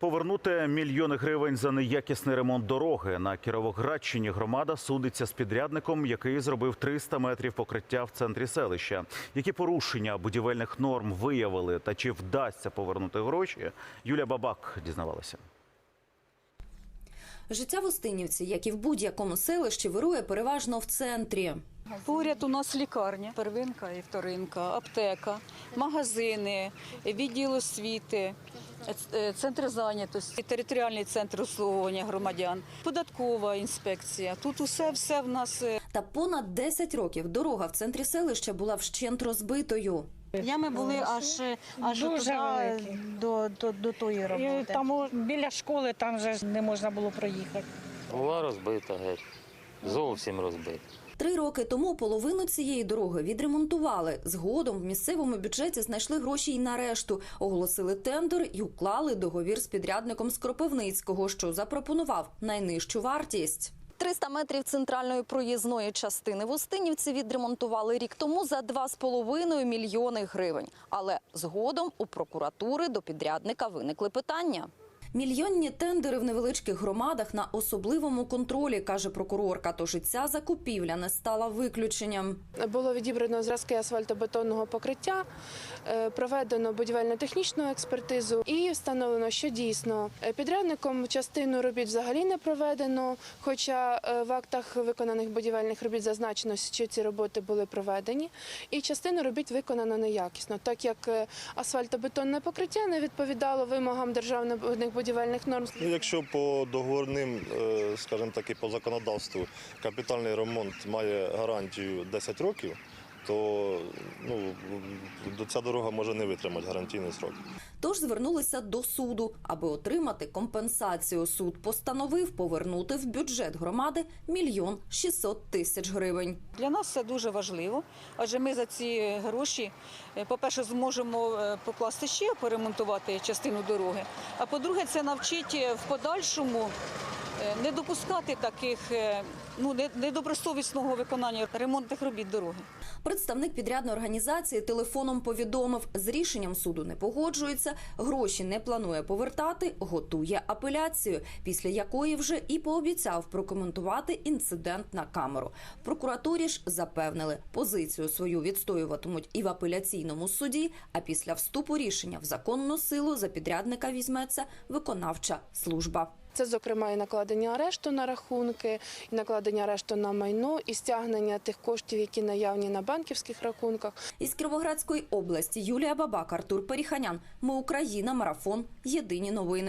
Повернути мільйони гривень за неякісний ремонт дороги на Кіровоградщині. Громада судиться з підрядником, який зробив 300 метрів покриття в центрі селища. Які порушення будівельних норм виявили та чи вдасться повернути гроші? Юлія Бабак дізнавалася. Життя в Устинівці, як і в будь-якому селищі, вирує переважно в центрі. Поряд у нас лікарня, первинка і вторинка, аптека, магазини, відділ освіти, центр зайнятості, територіальний центр обслуговування громадян, податкова інспекція. Тут усе все в нас е, Та понад 10 років дорога в центрі селища була вщент розбитою. ями були аж, аж Дуже туди, до, до, до тої І роботи. там біля школи там же не можна було проїхати. Була розбита геть. Зовсім розбита. Три роки тому половину цієї дороги відремонтували. Згодом в місцевому бюджеті знайшли гроші й на решту, оголосили тендер і уклали договір з підрядником з Кропивницького, що запропонував найнижчу вартість. 300 метрів центральної проїзної частини в Устинівці відремонтували рік тому за 2,5 мільйони гривень. Але згодом у прокуратури до підрядника виникли питання. Мільйонні тендери в невеличких громадах на особливому контролі, каже прокурорка. Тож і ця закупівля не стала виключенням. Було відібрано зразки асфальтобетонного покриття, е, проведено будівельно-технічну експертизу і встановлено, що дійсно е, підрядником частину робіт взагалі не проведено. Хоча е, в актах виконаних будівельних робіт зазначено, що ці роботи були проведені, і частину робіт виконано неякісно, так як асфальтобетонне покриття не відповідало вимогам державних будівельних норм. Ну, якщо по договорним, е, скажімо так, і по законодавству капітальний ремонт має гарантію 10 років, то ну, ця дорога може не витримати гарантійний срок. Тож звернулися до суду, аби отримати компенсацію. Суд постановив повернути в бюджет громади мільйон 600 тисяч гривень. Для нас це дуже важливо, адже ми за ці гроші, е, по-перше, зможемо е, покласти ще поремонтувати частину дороги. А по-друге, це навчить е, в подальшому не допускати таких е, ну, не- недобросовісного виконання ремонтних робіт дороги. Представник підрядної організації телефоном повідомив, з рішенням суду не погоджується, гроші не планує повертати, готує апеляцію, після якої вже і пообіцяв прокоментувати інцидент на камеру. Прокуратурі ж запевнили, позицію свою відстоюватимуть і в апеляційному суді. А після вступу рішення в законну силу за підрядника візьметься виконавча служба. Це, зокрема, і накладення арешту на рахунки, і накладення арешту на майно, і стягнення тих коштів, які наявні на банківських рахунках. Із Кіровоградської області Юлія Бабак, Артур Періханян. Ми Україна. Марафон. Єдині новини.